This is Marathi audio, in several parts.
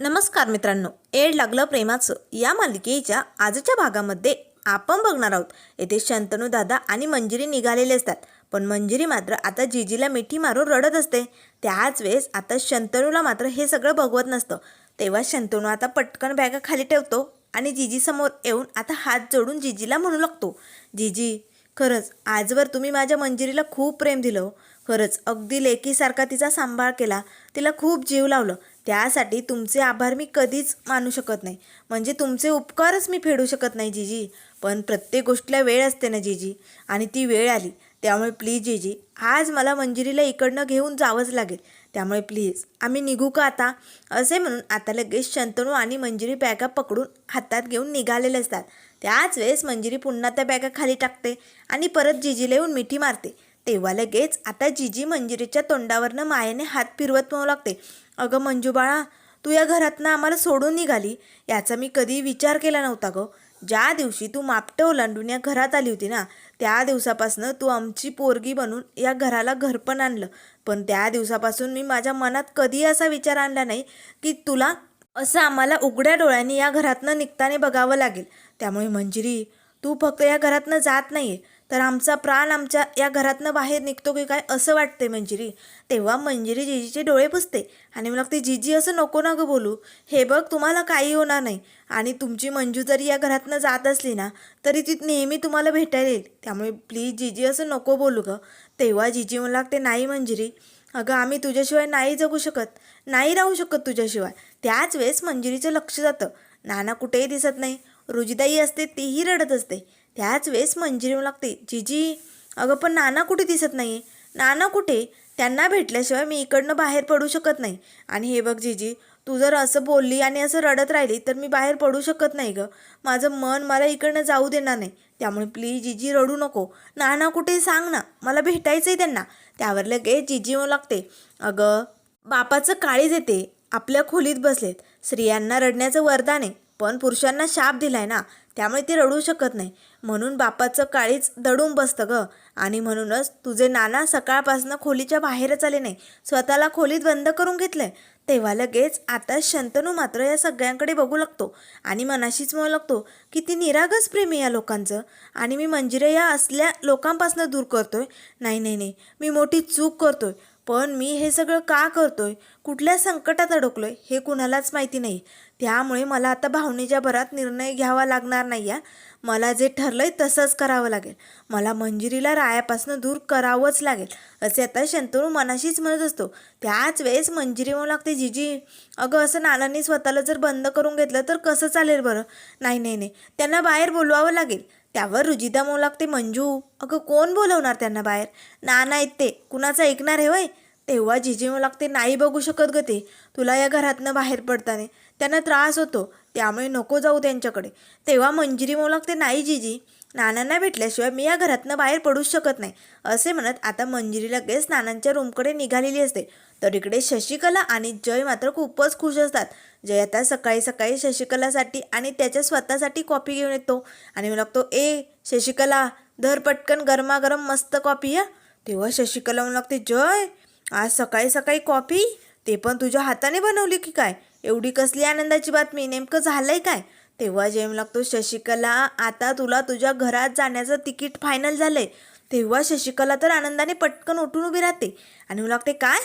नमस्कार मित्रांनो एड लागलं प्रेमाचं. या मालिकेच्या आजच्या भागामध्ये आपण बघणार आहोत. येथे शंतनू दादा आणि मंजिरी निघालेले असतात. पण मंजिरी मात्र आता जिजीला मिठी मारून रडत असते. त्याच वेळेस आता शंतनूला मात्र हे सगळं बघवत नसतं. तेव्हा शंतनू आता पटकन बॅगा खाली ठेवतो आणि जिजीसमोर येऊन आता हात जोडून जिजीला म्हणू लागतो जिजी खरंच आजवर तुम्ही माझ्या मंजिरीला खूप प्रेम दिलं हो. खरंच अगदी लेकीसारखा तिचा सांभाळ केला. तिला खूप जीव लावलं. त्यासाठी तुमचे आभार मी कधीच मानू शकत नाही. म्हणजे तुमचे उपकारच मी फेडू शकत नाही जीजी. पण प्रत्येक गोष्टीला वेळ असते ना जीजी. आणि ती वेळ आली. त्यामुळे प्लीज जीजी आज मला मंजिरीला इकडनं घेऊन जावंच लागेल. त्यामुळे प्लीज आम्ही निघू का आता? असे म्हणून आता लगेच शंतनू आणि मंजिरी बॅगा पकडून हातात घेऊन निघालेले असतात. त्याच वेळेस मंजिरी पुन्हा त्या बॅगा खाली टाकते आणि परत जिजीला येऊन मिठी मारते. तेव्हा लगेच आता जिजी मंजिरीच्या तोंडावरनं मायेने हात फिरवत म्हणू लागते. अगं मंजू बाळा तू या घरातनं आम्हाला सोडून निघाली. याचा मी कधी विचार केला नव्हता गं. ज्या दिवशी तू मापटं ओलांडून या घरात आली होती ना त्या दिवसापासनं तू आमची पोरगी बनून या घराला घरपण आणलं. पण त्या दिवसापासून मी माझ्या मनात कधी असा विचार आणला नाही की तुला असं आम्हाला उघड्या डोळ्यांनी या घरातनं निघताना बघावं लागेल. त्यामुळे मंजिरी तू फक्त या घरातनं जात नाही आहे तर आमचा प्राण आमच्या या घरातनं बाहेर निघतो की काय असं वाटते मंजिरी. तेव्हा मंजिरी जिजीचे डोळे पुसते आणि मला लागते जिजी असं नको ना गं बोलू. हे बघ तुम्हाला काही होणार नाही. आणि तुमची मंजू जरी या घरातनं जात असली ना तरी ती नेहमी तुम्हाला भेटायला येईल. त्यामुळे प्लीज जिजी असं नको बोलू गं. तेव्हा जिजी मला लागते नाही मंजिरी. अगं आम्ही तुझ्याशिवाय नाही जगू शकत. नाही राहू शकत तुझ्याशिवाय. त्याच वेळेस मंजिरीचं लक्ष जातं. नाना कुठेही दिसत नाही. रुजिदाई असते तीही रडत असते. त्याच वेळेस मंजिरी येऊ लागते. जिजी अगं पण नाना कुठे दिसत नाही नाना कुठे? त्यांना भेटल्याशिवाय मी इकडनं बाहेर पडू शकत नाही. आणि हे बघ जिजी तू जर असं बोलली आणि असं रडत राहिली तर मी बाहेर पडू शकत नाही गं. माझं मन मला इकडनं जाऊ देणार नाही. त्यामुळे प्लीज जिजी रडू नको. नाना कुठे सांग ना. मला भेटायचं आहे त्यांना. त्यावर लगेच जिजी येऊ लागते. अगं बापाचं काळीज येते. आपल्या खोलीत बसलेत. स्त्रियांना रडण्याचं वरदान आहे. पण पुरुषांना शाप दिलाय ना. त्यामुळे ते रडू शकत नाही. म्हणून बापाचं काळीच दडून बसतं ग. आणि म्हणूनच तुझे नाना सकाळपासनं खोलीच्या बाहेरच आले नाही. स्वतःला खोलीत बंद करून घेतलंय. तेव्हा लगेच आता शंतनू मात्र या सगळ्यांकडे बघू लागतो. आणि मनाशीच म्हणू लागतो की ती प्रेम प्रेमी या लोकांचं. आणि मी मंजिरे या असल्या लोकांपासून दूर करतोय. नाही नाही नाही. मी मोठी चूक करतोय. पण मी हे सगळं का करतोय? कुठल्या संकटात अडकलोय? हे कुणालाच माहिती नाही. त्यामुळे मला आता भावनेच्या भरात निर्णय घ्यावा लागणार नाही या मला जे ठरलंय तसंच करावं लागेल. मला मंजिरीला रायापासून दूर करावंच लागेल असे आता शंतनू मनाशीच म्हणत असतो. त्याच वेळेस मंजिरी म्हणू लागते जिजी अगं असं नानांनी स्वतःला जर बंद करून घेतलं तर कसं चालेल बरं? नाही नाही नाही. त्यांना बाहेर बोलवावं लागेल. त्यावर रुजिता म्हणू लागते मंजू. अगं कोण बोलवणार त्यांना बाहेर? ना आहेत ते. कुणाचं ऐकणार आहे वय? तेव्हा जिजी म्हणू लागते नाही बघू शकत ग ते. तुला या घरातनं बाहेर पडताना. त्यांना त्रास होतो. त्यामुळे नको जाऊ त्यांच्याकडे. तेव्हा मंजिरी म्हणू लागते नाही जिजी. नानांना भेटल्याशिवाय मी या घरातनं बाहेर पडूच शकत नाही असे म्हणत आता मंजिरी लगेच नानांच्या रूमकडे निघालेली असते. तर इकडे शशिकला आणि जय मात्र खूपच खुश असतात. जय आता सकाळी सकाळी शशिकलासाठी आणि त्याच्या स्वतःसाठी कॉफी घेऊन येतो आणि मी लागतो ए शशिकला धर पटकन गरमागरम मस्त कॉफी या तेव्हा शशिकला म्हणू लागते जय आज सकाळी सकाळी कॉफी? ते पण तुझ्या हाताने बनवली की काय? एवढी कसली आनंदाची बातमी नेमकं झालंय काय? तेव्हा जेम लागतो शशिकला आता तुला तुझ्या घरात जाण्याचं तिकीट फायनल झालंय. तेव्हा शशिकला तर आनंदाने पटकन उठून उभी राहते. आणि मला लागते काय?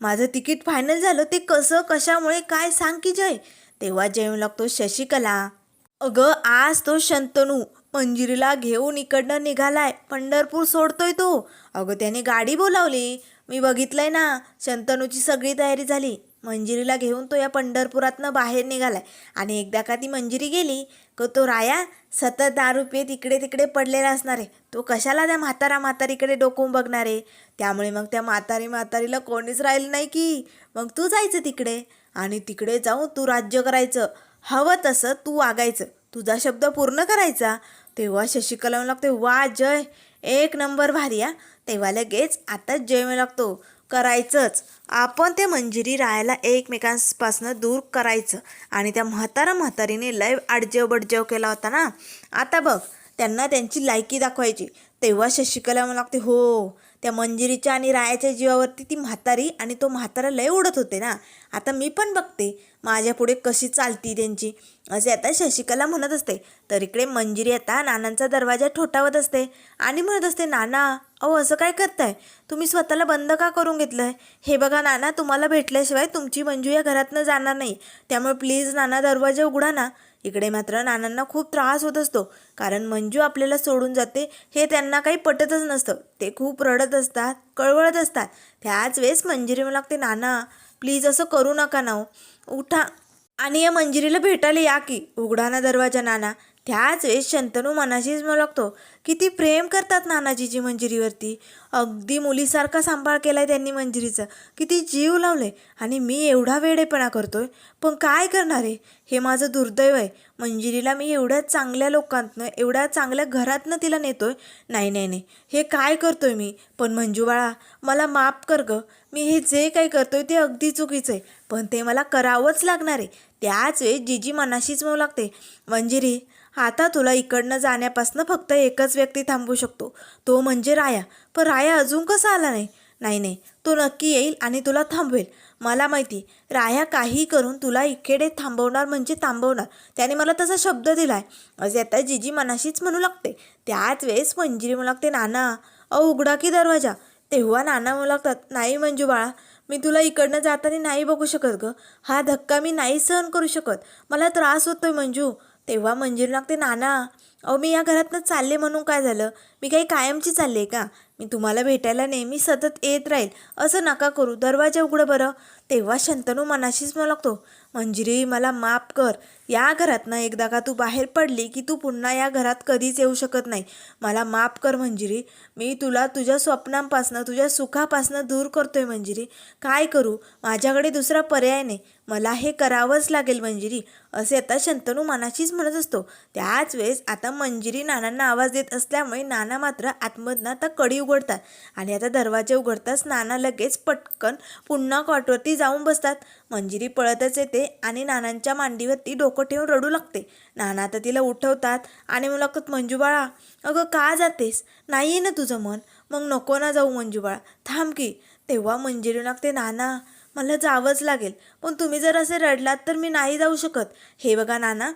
माझं तिकीट फायनल झालं ते कसं कशामुळे काय? सांग की जय. तेव्हा जेम लागतो शशिकला अगं आज तो शंतनू मंजिरीला घेऊन इकडनं निघालाय. पंढरपूर सोडतोय तो. अगं त्याने गाडी बोलावली. मी बघितलंय ना शंतनूची सगळी तयारी झाली. मंजिरीला घेऊन तो या पंढरपुरातनं बाहेर निघालाय. आणि एकदा का ती मंजिरी गेली क तो राया सतत दारू पेत इकडे तिकडे पडलेला असणार. आहे तो कशाला त्या म्हातारा म्हातारीकडे डोकवून बघणार आहे? त्यामुळे मग त्या म्हातारी म्हातारीला कोणीच राहिलं नाही की. मग तू जायचं तिकडे? आणि तिकडे जाऊन तू राज्य करायचं. हवं तसं तू वागायचं. तुझा शब्द पूर्ण करायचा. तेव्हा शशिकला लागते वा जय. एक नंबर भारी आ तेव्हा लगेच आताच जय लागतो. करायचंच. आपण ते मंजिरी राहायला एकमेकांपासनं दूर करायचं. आणि त्या म्हातारा म्हातारीने लय आडजेव बडजेव केला होता ना. आता बघ त्यांना त्यांची लायकी दाखवायची. तेव्हा शशिकला मला लागते हो त्या मंजिरीच्या आणि रायाच्या जीवावरती ती म्हातारी आणि तो म्हातारा लय उडत होते ना. आता मी पण बघते माझ्या पुढे कशी चालती त्यांची. असे आता शशिकला म्हणत असते तर इकडे मंजिरी आता नानांचा दरवाजा ठोठावत असते आणि म्हणत असते नाना अहो असं काय करताय? तुम्ही स्वतःला बंद का करून घेतलं आहे हे बघा नाना तुम्हाला भेटल्याशिवाय तुमची मंजू या घरातनं जाणार नाही. त्यामुळे प्लीज नाना दरवाजा उघडा ना. इकडे मात्र नानांना खूप त्रास होत असतो. कारण मंजू आपल्याला सोडून जाते हे त्यांना काही पटतच नसतं. ते खूप रडत असतात कळवळत असतात. त्याच वेळेस मंजिरी मला लागते नाना प्लीज असं करू नका ना हो. उठा. आणि या मंजिरीला भेटायला या की उघडा ना दरवाजा नाना. त्याच वेळेस शंतनू मनाशीच म्हणू लागतो किती प्रेम करतात नानाजीची मंजिरीवरती. अगदी मुलीसारखा सांभाळ केलाय त्यांनी मंजिरीचा किती जीव लावले आणि मी एवढा वेडेपणा करतोय पण काय करणार आहे? हे माझं दुर्दैव आहे. मंजिरीला मी एवढ्या चांगल्या लोकांतनं एवढ्या चांगल्या घरातनं तिला नेतोय. नाही नाही नाही. हे काय करतोय मी? पण मंजू बाळा मला माफ कर ग. मी हे जे काही करतोय ते अगदी चुकीचं आहे. पण ते मला करावंच लागणार आहे. त्याच वेळेस जीजी मनाशीच मऊ लागते. मंजिरी आता तुला इकडनं जाण्यापासनं फक्त एकच व्यक्ती थांबवू शकतो. तो म्हणजे राया. पण राया अजून कसा आला नाही? नाही नाही. तो नक्की येईल आणि तुला थांबवेल. मला माहिती राया काही करून तुला इकडे थांबवणार म्हणजे थांबवणार. त्याने मला तसा शब्द दिलाय. असे आता जिजी मनाशीच म्हणू लागते. त्याच वेळेस मंजिरी म्हणू लागते नाना अहो उघडा की दरवाजा? तेव्हा नाना म्हणू लागतात नाही मंजू बाळा मी तुला इकडनं जाताना नाही बघू शकत ग. हा धक्का मी नाही सहन करू शकत. मला त्रास होतोय मंजू. तेव्हा मंजिरी लागते नाना अहो मी या घरातनं चालले म्हणून काय झालं? मी काही कायमची चालले का? मी तुम्हाला भेटायला नेहमी सतत येत राहील. असं नका करू. दरवाजा उघडं बरं. तेव्हा शंतनू मनाशीच म्हणू मंजिरी मला माफ कर. या घरातनं एकदा का तू बाहेर पडली की तू पुन्हा या घरात कधीच येऊ शकत नाही. मला माफ कर मंजिरी. मी तुला तुझ्या स्वप्नांपासनं तुझ्या सुखापासनं दूर करतोय मंजिरी. काय करू? माझ्याकडे दुसरा पर्याय नाही. मला हे करावंच लागेल मंजिरी. असे आता शंतनू मनाशीच म्हणत असतो. त्याच वेळेस आता मंजिरी नानांना आवाज देत असल्यामुळे नाना मात्र आतमधनं आता कडी उघडतात आणि आता दरवाजे उघडताच नाना लगेच पटकन पुन्हा कॉटवरती जाऊन बसतात. मंजिरी पळतच येते आणि नानांच्या मांडीवरती डोकं ठेवून रडू लागते. नाना तर तिला उठवतात आणि मुलाखत लागतात मंजू बाळा अगं का जातेस? नाही आहे ना तुझं मन. मग नको ना जाऊ मंजू बाळा थांब की. तेव्हा मंजिरी लागते नाना मला जावंच लागेल. पण तुम्ही जर असे रडलात तर मी नाही जाऊ शकत. हे बघा नाना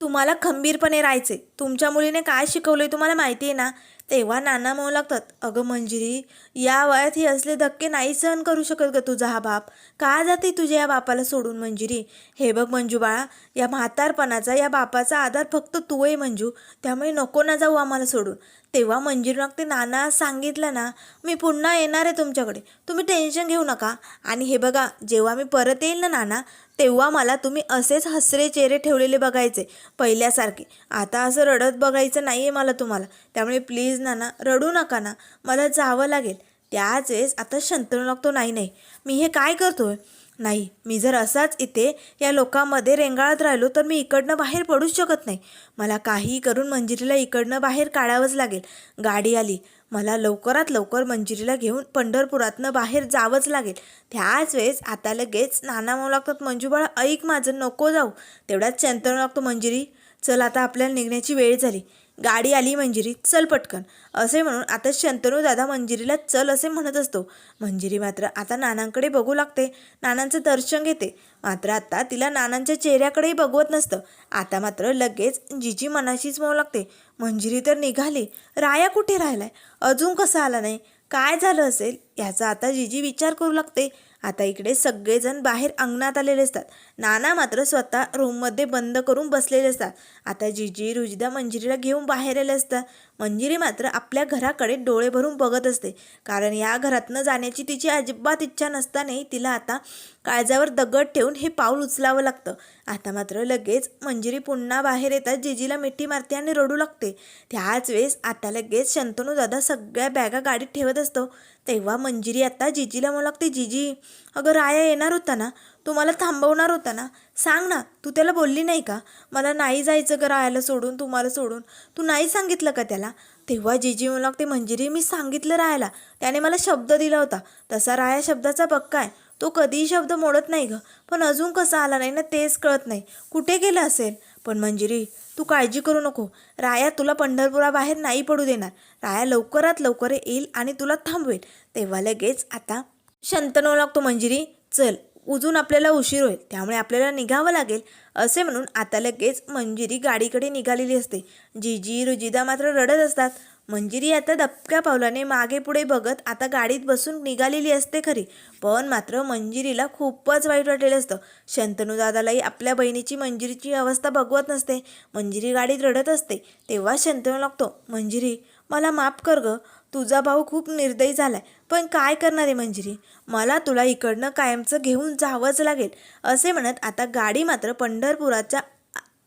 तुम्हाला खंबीरपणे राहायचे तुमच्या मुलीने काय शिकवलंय तुम्हाला माहिती आहे ना? तेव्हा नाना म्हणू लागतात. अगं मंजिरी या वयात हे असले धक्के नाही सहन करू शकत ग तुझा हा बाप. का जाते तुझ्या या बापाला सोडून मंजिरी? हे बघ मंजू बाळा या म्हातारपणाचा या बापाचा आधार फक्त तू आहे मंजू. त्यामुळे नको ना जाऊ आम्हाला सोडून. तेव्हा मंजिरी ते नाना सांगितलं ना मी पुन्हा येणार आहे तुमच्याकडे. तुम्ही टेन्शन घेऊ नका. आणि हे बघा जेव्हा मी परत येईल ना नाना तेव्हा मला तुम्ही असेच हसरे चेहरे ठेवलेले बघायचे पहिल्यासारखे. आता असं रडत बघायचं नाही आहे मला तुम्हाला. त्यामुळे प्लीज नाना रडू नका ना. मला जावं लागेल. त्याच वेळेस आता शंतनू लागतो नाही नाही. मी हे काय करतोय? नाही. मी जर असाच इथे या लोकांमध्ये रेंगाळत राहिलो तर मी इकडनं बाहेर पडूच शकत नाही. मला काही करून मंजिरीला इकडनं बाहेर काढावंच लागेल. गाडी आली. मला लवकरात लवकर मंजिरीला घेऊन पंढरपुरातनं बाहेर जावंच लागेल. त्याच वेळेस आता लगेच नाना माऊ लागतात मंजू बाळा ऐक माझं नको जाऊ. तेवढ्यात चंतन लागतो मंजिरी चल आता आपल्याला निघण्याची वेळ झाली. गाडी आली मंजिरी चल पटकन. असे म्हणून आता शंतनू दादा मंजिरीला चल असे म्हणत असतो. मंजिरी मात्र आता नानांकडे बघू लागते. नानांचं दर्शन घेते. मात्र आता तिला नानांच्या चेहऱ्याकडेही बघवत नसतं. आता मात्र लगेच जिजी मनाशीच म्हणू लागते. मंजिरी तर निघाली. राया कुठे राहिलाय? अजून कसा आला नाही? काय झालं असेल? याचा आता जिजी विचार करू लागते. आता इकडे सगळेजण बाहेर अंगणात आलेले असतात. नाना मात्र स्वतः रूममध्ये बंद करून बसलेले असतात. आता जिजी रुजिदा मंजिरीला घेऊन बाहेर आले असतात. मंजिरी मात्र आपल्या घराकडे डोळे भरून बघत असते. कारण या घरातनं जाण्याची तिची अजिबात इच्छा नसतानाही तिला आता काळजावर दगड ठेवून हे पाऊल उचलावं लागतं. आता मात्र लगेच मंजिरी पुन्हा बाहेर येतात जिजीला मिठी मारते आणि रडू लागते. त्याच वेळेस आता लगेच शंतनू दादा सगळ्या बॅगा गाडीत ठेवत असतो. तेव्हा मंजिरी आता जिजीला म्हणू लागते जिजी अगं राया येणार होता ना? तू मला थांबवणार होता ना? सांग ना तू त्याला बोलली नाही का? मला नाही जायचं का राहायला सोडून तुम्हाला सोडून. तू नाही सांगितलं का त्याला? तेव्हा जिजी म्हणू ते मंजिरी मी सांगितलं रायाला त्याने मला शब्द दिला होता. तसा राया शब्दाचा पक्का आहे. तो कधीही शब्द मोडत नाही ग. पण अजून कसा आला नाही ना तेच कळत नाही. कुठे गेला असेल? पण मंजिरी तू काळजी करू नको. राया तुला पंढरपुराबाहेर नाही पडू देणार. राया लवकरात लवकर येईल आणि तुला थांबवेल. तेव्हा लगेच आता शंतनू लागतो मंजिरी. चल. उजून आपल्याला उशीर होईल त्यामुळे आपल्याला निघावं लागेल असे म्हणून आता लगेच मंजिरी गाडीकडे निघालेली असते. जिजी रुजिदा मात्र रडत असतात. मंजिरी आता दबक्या पावलाने मागे पुढे बघत आता गाडीत बसून निघालेली असते खरी पण मात्र मंजिरीला खूपच वाईट वाटलेलं असतं. शंतनूदादालाही आपल्या बहिणीची मंजिरीची अवस्था बघवत नसते. मंजिरी गाडीत रडत असते तेव्हा शंतनू लागतो मंजिरी मला माफ कर ग. तुझा भाऊ खूप निर्दयी झालाय. पण काय करणार आहे मंजिरी? मला तुला इकडनं कायमचं घेऊन जावंच लागेल. असे म्हणत आता गाडी मात्र पंढरपुराच्या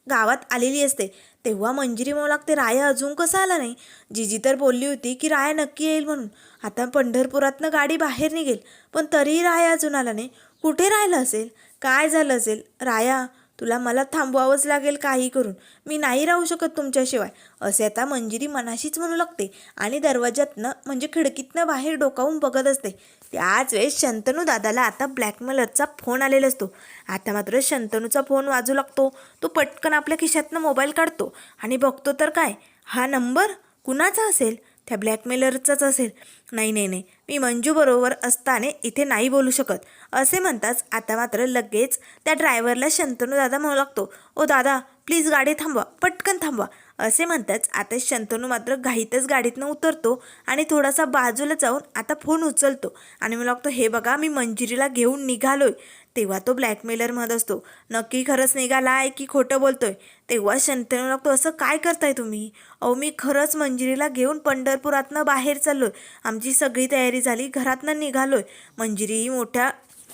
गावात आलेली असते. तेव्हा मंजिरी म्हणू लागते राया अजून कसा आला नाही? जिजी तर बोलली होती की राया नक्की येईल म्हणून. आता पंढरपुरातनं गाडी बाहेर निघेल. पण तरीही राया अजून आला नाही. कुठे राहिलं असेल? काय झालं असेल? राया तुला मला थांबवावंच लागेल काही करून. मी नाही राहू शकत तुमच्याशिवाय. असे आता मंजिरी मनाशीच म्हणू लागते आणि दरवाज्यातनं म्हणजे खिडकीतनं बाहेर डोकावून बघत असते. त्याच वेळेस शंतनू दादाला आता ब्लॅकमेलरचा फोन आलेला असतो. आता मात्र शंतनूचा फोन वाजू लागतो. तो पटकन आपल्या खिशातनं मोबाईल काढतो. आणि बघतो तर काय? हा नंबर कुणाचा असेल? त्या ब्लॅकमेलरचाच असेल. नाही नाही नाही. मी मंजूबरोबर असताना इथे नाही बोलू शकत. असे म्हणताच आता मात्र लगेच त्या ड्रायव्हरला शंतनू दादा म्हणू लागतो. ओ दादा प्लीज गाडी थांबवा. पटकन थांबवा. असे म्हणताच आता शंतनू मात्र घाईतच गाडीतनं उतरतो आणि थोडासा बाजूला जाऊन आता फोन उचलतो. आणि मला लागतो हे बघा मी मंजिरीला घेऊन निघालोय. तेव्हा तो ब्लॅकमेलर म्हणत असतो नक्की खरंच निघाला आहे की खोटं बोलतोय? तेव्हा शंतनू लागतो असं काय करताय तुम्ही? अहो मी खरंच मंजिरीला घेऊन पंढरपुरातनं बाहेर चाललोय. आमची सगळी तयारी झाली घरातनं निघालोय. मंजिरी ही मोठ्या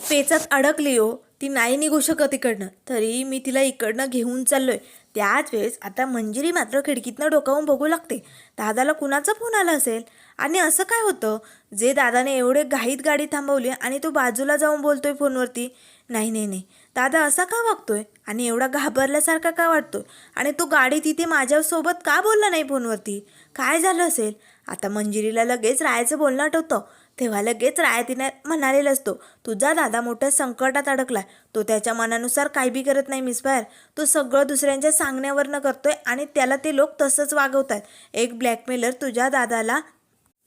पेचात अडकली हो. ती नाही निघू शकत इकडनं. तरी मी तिला इकडनं घेऊन चाललोय. त्याच वेळेस आता मंजिरी मात्र खिडकीतनं डोकावून बघू लागते. दादाला कुणाचा फोन आला असेल? आणि असं काय होतं? जे दादाने एवढे घाईत गाडी थांबवली आणि तो बाजूला जाऊन बोलतोय फोनवरती नाही नाही नाही. दादा असा का वागतोय? आणि एवढा घाबरल्यासारखा का वाटतोय? आणि तो गाडी तिथे माझ्यासोबत का बोलला नाही फोनवरती? काय झालं असेल? आता मंजिरीला लगेच रायाचं बोलणं आठवतं. तेव्हा लगेच रायतीने म्हणालेला असतो तुझा दादा मोठ्या संकटात अडकलाय तो त्याच्या मनानुसार काही बी करत नाही मिस बाहेर. तो सगळं दुसऱ्यांच्या सांगण्यावरनं करतोय आणि त्याला ते लोक तसंच वागवतात. एक ब्लॅकमेलर तुझ्या दादाला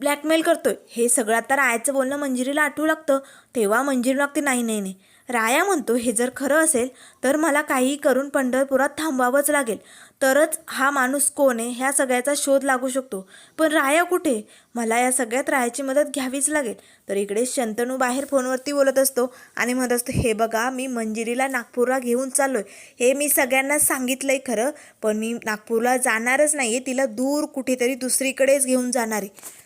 ब्लॅकमेल करतोय. हे सगळं आता रायाचं बोलणं मंजिरीला आठवू लागतं. तेव्हा मंजिरी लागते नाही नाही नाही. राया म्हणतो हे जर खरं असेल तर मला काहीही करून पंढरपुरात थांबावंच लागेल. तरच हा माणूस कोण आहे ह्या सगळ्याचा शोध लागू शकतो. पण राया कुठे? मला या सगळ्यात रायाची मदत घ्यावीच लागेल. तर इकडे शंतनू बाहेर फोनवरती बोलत असतो आणि म्हणत असतो हे बघा मी मंजिरीला नागपूरला घेऊन चाललो आहे हे मी सगळ्यांना आहे खरं पण मी नागपूरला जाणारच नाही आहे तिला दूर कुठेतरी दुसरीकडेच घेऊन जाणार आहे.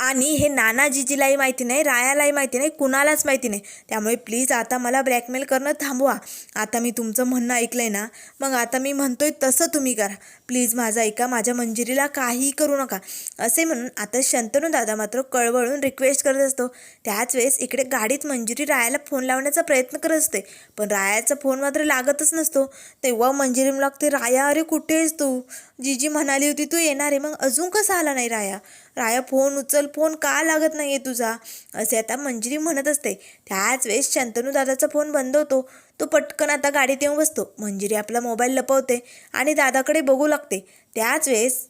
आणि हे नानाजीजीलाही माहिती नाही रायालाही माहिती नाही कुणालाच माहिती नाही. त्यामुळे प्लीज आता मला ब्लॅकमेल करणं थांबवा. आता मी तुमचं म्हणणं ऐकलं आहे ना मग आता मी म्हणतोय तसं तुम्ही करा. प्लीज माझं ऐका माझ्या मंजिरीला काहीही करू नका. असे म्हणून आता शंतनू दादा मात्र कळवळून रिक्वेस्ट करत असतो. त्याच वेळेस इकडे गाडीत मंजिरी रायाला फोन लावण्याचा प्रयत्न करत असते. पण रायाचा फोन मात्र लागतच नसतो. तेव्हा मंजिरी लागते राया अरे कुठे आहेस तू? जीजी म्हणाली होती तू येणार आहे. मग अजून कसा आला नाही राया? राया फोन उचल फोन का लागत नाही आहे तुझा? असे आता मंजिरी म्हणत असते. त्याच वेळेस शंतनू दादाचा फोन बंद होतो. तो पटकन आता गाडीत येऊन बसतो. मंजिरी आपला मोबाईल लपवते आणि दादाकडे बघू लागते. त्याच वेळेस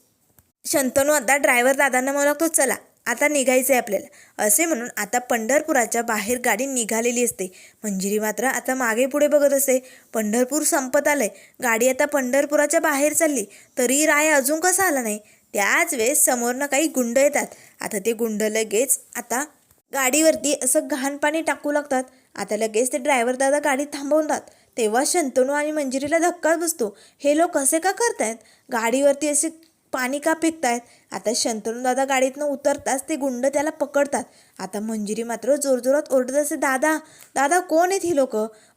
शंतनू आता ड्रायव्हर दादांना म्हणू लागतो चला आता निघायचं आहे आपल्याला. असे म्हणून आता पंढरपुराच्या बाहेर गाडी निघालेली असते. मंजिरी मात्र आता मागे पुढे बघत असते. पंढरपूर संपत आलंय. गाडी आता पंढरपुराच्या बाहेर चालली. तरी राय अजून कसा आला नाही? त्याच वेळेस समोरनं काही गुंड येतात. आता ते गुंड लगेच आता गाडीवरती असं घाण पाणी टाकू लागतात. आता लगेच ते ड्रायव्हर दादा गाडी थांबवतात. तेव्हा शंतनू आणि मंजिरीला धक्काच बसतो. हे लोक असे का करतायत? गाडीवरती असे पाणी का फेकतायत? आता शंतनू दादा गाडीतनं उतरताच ते गुंड त्याला पकडतात. आता मंजिरी मात्र जोरजोरात ओरडत असे दादा दादा कोण आहेत ही लोक?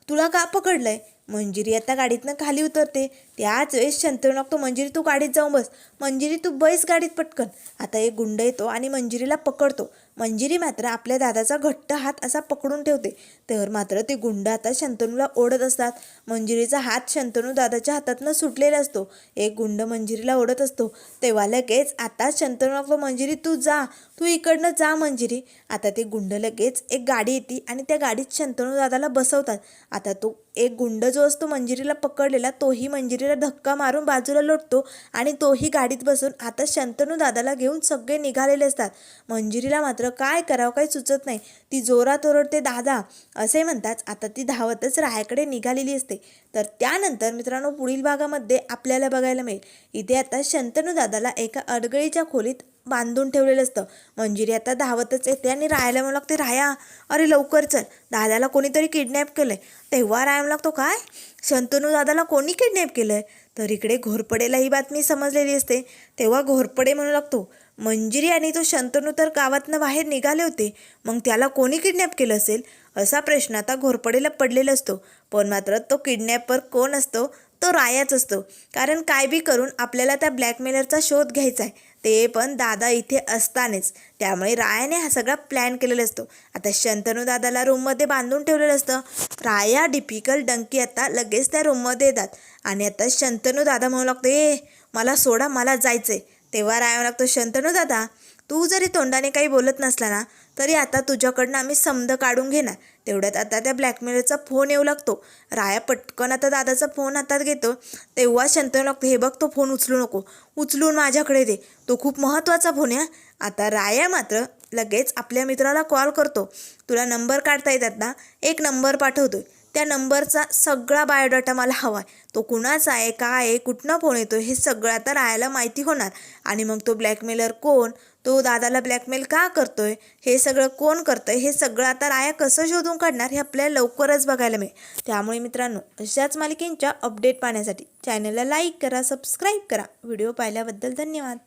तुला का पकडलंय? मंजिरी आता गाडीतनं खाली उतरते. त्याच वेळेस शंतनू लागतो मंजिरी तू गाडीत जाऊन बस. मंजिरी तू बैस गाडीत पटकन. आता एक गुंड येतो आणि मंजिरीला पकडतो. मंजिरी मात्र आपल्या दादाचा घट्ट हात असा पकडून ठेवते. तर मात्र ते गुंड आता शंतनूला ओढत असतात. मंजिरीचा हात शंतनू दादाच्या हातातनं सुटलेला असतो. एक गुंड मंजिरीला ओढत असतो. तेव्हा लगेच आता शंतनू लागतो मंजिरी तू जा तू इकडनं जा मंजिरी. आता ते गुंड लगेच एक गाडी येते आणि त्या गाडीत शंतनू दादाला बसवतात. आता तो एक गुंड जो असतो मंजिरीला पकडलेला तोही मंजिरीला धक्का मारून बाजूला लोटतो आणि तोही गाडीत बसून आता शंतनू दादाला घेऊन सगळे निघालेले असतात. मंजिरीला मात्र काय करावं काही सुचत नाही. ती जोरात ओरडते दादा असे म्हणताच आता ती धावतच रायाकडे निघालेली असते. तर त्यानंतर मित्रांनो पुढील भागामध्ये आपल्याला बघायला मिळेल. इथे आता शंतनू दादाला एका अडगळीच्या खोलीत बांधून ठेवलेलं असतं. मंजिरी आता धावतच येते आणि रायाला म्हणू लागते राया अरे लवकर चल. दादाला कोणीतरी किडनॅप केलंय. तेव्हा राया म्हणू लागतो काय? शंतनू दादाला कोणी किडनॅप केलंय? तर इकडे घोरपडेला ही बातमी समजलेली असते. तेव्हा घोरपडे म्हणू लागतो मंजिरी आणि तो शंतनू तर गावातनं बाहेर निघाले होते. मग त्याला कोणी किडनॅप केलं असेल? असा प्रश्न आता घोरपडेला पडलेला असतो. पण मात्र तो किडनॅपर कोण असतो? तो रायाच असतो. कारण काय बी करून आपल्याला त्या ब्लॅकमेलरचा शोध घ्यायचा आहे ते पण दादा इथे असतानाच. त्यामुळे रायाने हा सगळा प्लॅन केलेला असतो. आता शंतनू दादाला रूममध्ये बांधून ठेवलेलं असतं. राया डिपिकल डंकी आता लगेच त्या रूममध्ये येतात. आणि आता शंतनू दादा म्हणू लागतो ए मला सोडा मला जायचंय. तेव्हा राया म्हणू लागतो शंतनू दादा तू जरी तोंडाने काही बोलत नसला ना तरी आता तुझ्याकडनं आम्ही समद काढून घेणार. तेवढ्यात आता त्या ब्लॅकमेलरचा फोन येऊ लागतो. राया पटकन आता दादाचा फोन हातात घेतो. तेव्हा शंतनू लागतो हे बघ तो फोन उचलू नको. उचलून माझ्याकडे दे. तो खूप महत्त्वाचा फोन आहे आता राया मात्र लगेच आपल्या मित्राला कॉल करतो. तुला नंबर काढता येतात ना? एक नंबर पाठवतो त्या नंबरचा सगळा बायोडाटा मला हवा आहे. तो कुणाचा आहे काय आहे कुठनं फोन येतो हे सगळं आता रायाला माहिती होणार. आणि मग तो ब्लॅकमेलर कोण? तो दादाला ब्लॅकमेल का करतोय? हे सगळं कोण करतंय? हे सगळं आता राया कसं शोधून काढणार? हे आपल्याला लवकरच बघायला मिळेल. त्यामुळे मित्रांनो अशाच मालिकेंच्या अपडेट पाहण्यासाठी चॅनलला लाईक करा सबस्क्राईब करा. व्हिडिओ पाहिल्याबद्दल धन्यवाद.